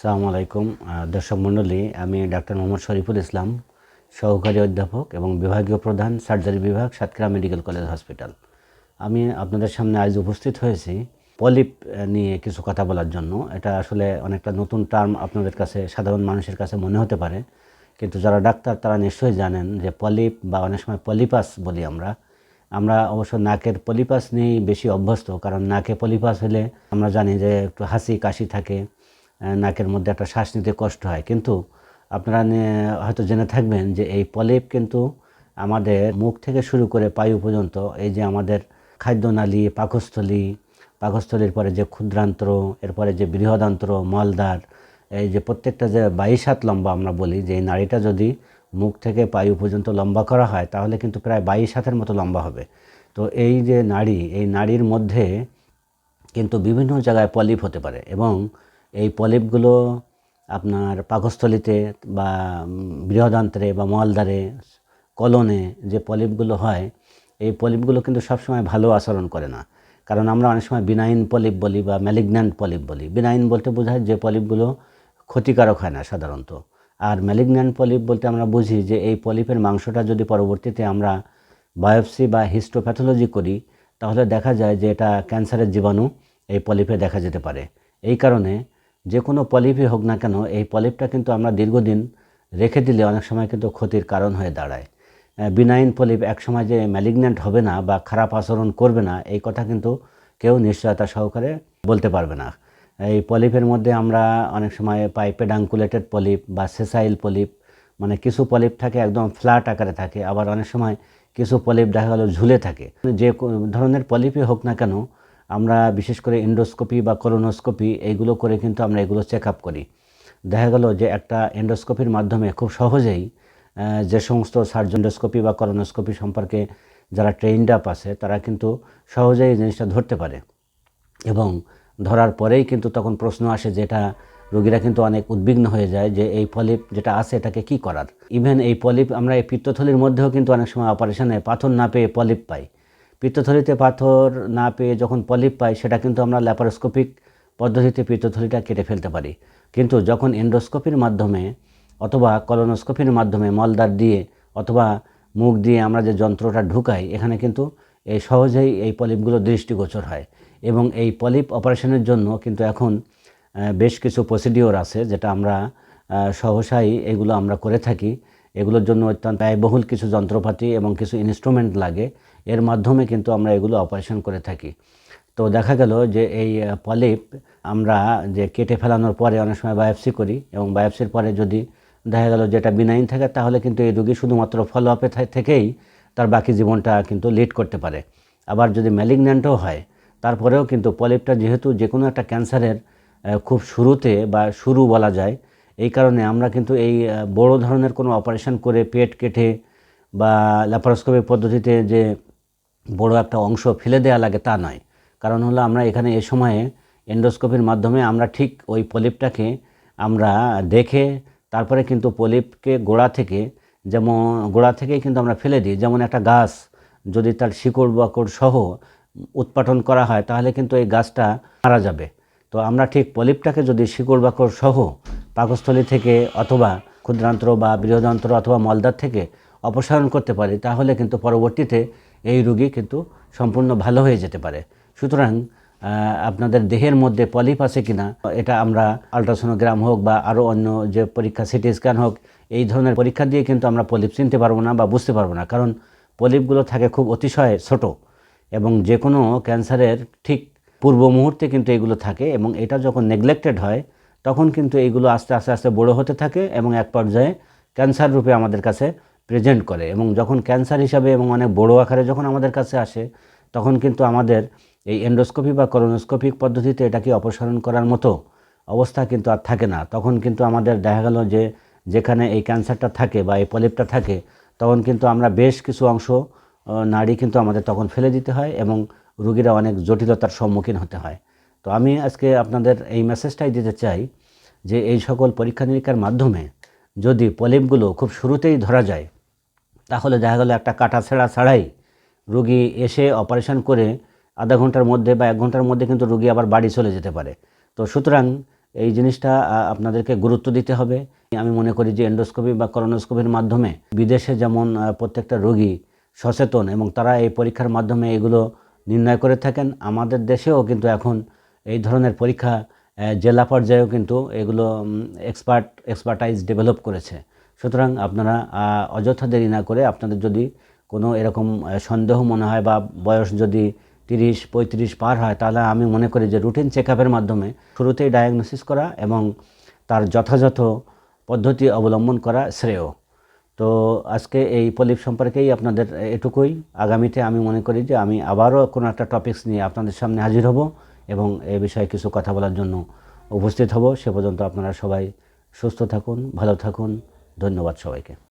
সালামু আলাইকুম। দর্শক মণ্ডলী, আমি ডাক্তার মোহাম্মদ শরীফুল ইসলাম, সহকারী অধ্যাপক এবং বিভাগীয় প্রধান, সার্জারি বিভাগ, সাতক্ষীরা মেডিকেল কলেজ হসপিটাল। আমি আপনাদের সামনে আজ উপস্থিত হয়েছি পলিপ নিয়ে কিছু কথা বলার জন্য। এটা আসলে অনেকটা নতুন টার্ম আপনাদের কাছে, সাধারণ মানুষের কাছে মনে হতে পারে। কিন্তু যারা ডাক্তার, তারা নিশ্চয়ই জানেন যে পলিপ বা অনেক সময় পলিপাস বলি আমরা। আমরা অবশ্য নাকের পলিপাস নিয়েই বেশি অভ্যস্ত, কারণ নাকে পলিপাস হলে আমরা জানি যে একটু হাসি, কাশি থাকে। নাকের মধ্যে একটা শ্বাস নিতে কষ্ট হয়। কিন্তু আপনারা হয়তো জেনে থাকবেন যে এই পলিপ কিন্তু আমাদের মুখ থেকে শুরু করে পায়ু পর্যন্ত, এই যে আমাদের খাদ্যনালী, পাকস্থলী, পাকস্থলীর পরে যে ক্ষুদ্রান্ত্র এরপরে যে বৃহদান্ত্র মলদার এই যে প্রত্যেকটা যে বাইশ হাত লম্বা আমরা বলি, যে এই নাড়িটা যদি মুখ থেকে পায়ু পর্যন্ত লম্বা করা হয়, তাহলে কিন্তু প্রায় বাইশ হাতের মতো লম্বা হবে। তো এই যে নাড়ি, এই নাড়ির মধ্যে কিন্তু বিভিন্ন জায়গায় পলিপ হতে পারে এবং এই পলিপগুলো আপনার পাকস্থলিতে বা বৃহদান্ত্রে বা মলদ্বারে, কলনে যে পলিপগুলো হয়, এই পলিপগুলো কিন্তু সবসময় ভালো আচরণ করে না। কারণ আমরা অনেক সময় বিনাইন পলিপ বলি বা ম্যালিগন্যান্ট পলিপ বলি। বিনাইন বলতে বোঝায় যে পলিপগুলো ক্ষতিকারক হয় না সাধারণত। আর ম্যালিগন্যান্ট পলিপ বলতে আমরা বুঝি যে এই পলিপের মাংসটা যদি পরবর্তীতে আমরা বায়োপসি বা হিস্টোপ্যাথোলজি করি, তাহলে দেখা যায় যে এটা ক্যান্সারের জীবাণু এই পলিপে দেখা যেতে পারে। এই কারণে যে কোনো পলিপই হোক না কেন, এই পলিপটা কিন্তু আমরা দীর্ঘদিন রেখে দিলে অনেক সময় কিন্তু ক্ষতির কারণ হয়ে দাঁড়ায়। বিনাইন পলিপ একসময় যে ম্যালিগন্যান্ট হবে না বা খারাপ আচরণ করবে না, এই কথা কিন্তু কেউ নিশ্চয়তা সহকারে বলতে পারবে না। এই পলিপের মধ্যে আমরা অনেক সময় পাই পেডাঙ্কুলেটেড পলিপ বা সেসাইল পলিপ মানে কিছু পলিপ থাকে একদম ফ্ল্যাট আকারে থাকে, আবার অনেক সময় কিছু পলিপ দেখা গেল ঝুলে থাকে। যে ধরনের পলিপই হোক না কেন আমরা বিশেষ করে এন্ডোস্কোপি বা করোনোস্কোপি এইগুলো করে কিন্তু আমরা এগুলো চেক আপ করি। দেখা গেল যে একটা এন্ডোস্কোপির মাধ্যমে খুব সহজেই যে সমস্ত সার্জেন্ডোস্কোপি বা করোনোস্কোপি সম্পর্কে যারা ট্রেন্ড আপ আছে, তারা কিন্তু সহজেই জিনিসটা ধরতে পারে। এবং ধরার পরেই কিন্তু তখন প্রশ্ন আসে যে এটা রোগীরা কিন্তু অনেক উদ্বিগ্ন হয়ে যায় যে এই পলিপ যেটা আছে এটাকে কি করার? ইভেন এই পলিপ আমরা এই পিত্তথলির মধ্যেও কিন্তু অনেক সময় অপারেশনে পাথর না পেয়ে পলিপ পাই। পিত্তথলিতে পাথর না পেয়ে যখন পলিপ পাই, সেটা কিন্তু আমরা ল্যাপারোস্কোপিক পদ্ধতিতে পিত্তথলিটা কেটে ফেলতে পারি। কিন্তু যখন এন্ডোস্কোপির মাধ্যমে অথবা কলোনোস্কোপির মাধ্যমে মলদার দিয়ে অথবা মুখ দিয়ে আমরা যে যন্ত্রটা ঢুকাই, এখানে কিন্তু এই সহজেই এই পলিপগুলো দৃষ্টিগোচর হয়। এবং এই পলিপ অপারেশনের জন্য কিন্তু এখন বেশ কিছু প্রসিডিওর আছে যেটা আমরা সহসাই এগুলো আমরা করে থাকি। এগুলোর জন্য অত্যন্ত ব্যয়বহুল কিছু যন্ত্রপাতি এবং কিছু ইনস্ট্রুমেন্ট লাগে। এর মাধ্যমে কিন্তু আমরা এগুলো অপারেশন করে থাকি। তো দেখা গেল যে এই পলিপ আমরা যে কেটে ফেলানোর পরে অনেক সময় বায়োপসি করি এবং বায়োপসির পরে যদি দেখা গেল যেটা বিনাইন থাকে তাহলে কিন্তু এই রোগী শুধুমাত্র ফলো আপে থেকেই তার বাকি জীবনটা কিন্তু লিড করতে পারে। আবার যদি ম্যালিগন্যান্টও হয়, তারপরেও কিন্তু পলিপটা যেহেতু যে কোনো একটা ক্যান্সারের খুব শুরুতে বা শুরু বলা যায়, এই কারণে আমরা কিন্তু এই বড় ধরনের কোনো অপারেশন করে পেট কেটে বা ল্যাপারোস্কোপি পদ্ধতিতে যে বড় একটা অংশ ফেলে দেওয়া লাগে তা নয়। কারণ হলো আমরা এখানে এ সময়ে এন্ডোস্কোপির মাধ্যমে আমরা ঠিক ওই পলিপটাকে আমরা দেখে, তারপরে কিন্তু পলিপকে গোড়া থেকে যেমন, গোড়া থেকেই কিন্তু আমরা ফেলে দিই। যেমন একটা গাছ যদি তার শিকড় বাকড় সহ উৎপাটন করা হয়, তাহলে কিন্তু এই গাছটা মারা যাবে। তো আমরা ঠিক পলিপটাকে যদি শিকড় বাকড় সহ পাকস্থলী থেকে অথবা ক্ষুদ্রান্ত্র বা বৃহদান্ত্র অথবা মলদার থেকে অপসারণ করতে পারি, তাহলে কিন্তু পরবর্তীতে এই রোগী কিন্তু সম্পূর্ণ ভালো হয়ে যেতে পারে। সুতরাং আপনাদের দেহের মধ্যে পলিপ আছে কিনা, এটা আমরা আলট্রাসোনোগ্রাম হোক বা আরও অন্য যে পরীক্ষা, সিটি স্ক্যান হোক, এই ধরনের পরীক্ষা দিয়ে কিন্তু আমরা পলিপ চিনতে পারব না বা বুঝতে পারব না। কারণ পলিপগুলো থাকে খুব অতিশয় ছোট এবং যে কোনো ক্যান্সারের ঠিক পূর্ব মুহূর্তে কিন্তু এগুলো থাকে এবং এটা যখন নেগলেক্টেড হয়, তখন কিন্তু এইগুলো আস্তে আস্তে আস্তে বড় হতে থাকে এবং এক পর্যায়ে ক্যান্সার রূপে আমাদের কাছে প্রেজেন্ট করে এবং যখন ক্যান্সার হিসাবে এবং অনেক বড় আকারে যখন আমাদের কাছে আসে, তখন কিন্তু আমাদের এই এন্ডোস্কোপি বা করোনোস্কোপিক পদ্ধতিতে এটাকে অপসারণ করার মতো অবস্থা কিন্তু আর থাকে না। তখন কিন্তু আমাদের দেখা গেল যে যেখানে এই ক্যান্সারটা থাকে বা এই পলিপটা থাকে, তখন কিন্তু আমরা বেশ কিছু অংশ নাড়ি কিন্তু আমাদের তখন ফেলে দিতে হয় এবং রুগীরা অনেক জটিলতার সম্মুখীন হতে হয়। তো আমি আজকে আপনাদের এই মেসেজটাই দিতে চাই যে এই সকল পরীক্ষা নিরীক্ষার মাধ্যমে যদি পলিপগুলো খুব শুরুতেই ধরা যায় তাহলে দেখা গেলো একটা কাটা ছেঁড়া ছাড়াই রুগী এসে অপারেশন করে আধা ঘণ্টার মধ্যে বা এক ঘণ্টার মধ্যে কিন্তু রুগী আবার বাড়ি চলে যেতে পারে। তো সুতরাং এই জিনিসটা আপনাদেরকে গুরুত্ব দিতে হবে। আমি মনে করি যে এন্ডোস্কোপি বা করোনোস্কোপির মাধ্যমে বিদেশে যেমন প্রত্যেকটা রোগী সচেতন এবং তারা এই পরীক্ষার মাধ্যমে এগুলো নির্ণয় করে থাকেন, আমাদের দেশেও কিন্তু এখন এই ধরনের পরীক্ষা জেলা পর্যায়েও কিন্তু এগুলো এক্সপার্ট এক্সপার্টাইজ ডেভেলপ করেছে। সুতরাং আপনারা অযথা দেরি না করে আপনাদের যদি কোনো এরকম সন্দেহ মনে হয় বা বয়স যদি তিরিশ, পঁয়ত্রিশ পার হয়, তাহলে আমি মনে করি যে রুটিন চেক মাধ্যমে শুরুতেই ডায়াগনোসিস করা এবং তার যথাযথ পদ্ধতি অবলম্বন করা শ্রেয়। তো আজকে এই পলিপ সম্পর্কেই আপনাদের এটুকুই। আগামীতে আমি মনে করি যে আমি আবারও কোনো একটা টপিক্স নিয়ে আপনাদের সামনে হাজির হব এবং এ বিষয়ে কিছু কথা বলার জন্য উপস্থিত হব। সে পর্যন্ত আপনারা সবাই সুস্থ থাকুন, ভালো থাকুন ধন্যবাদ সবাইকে।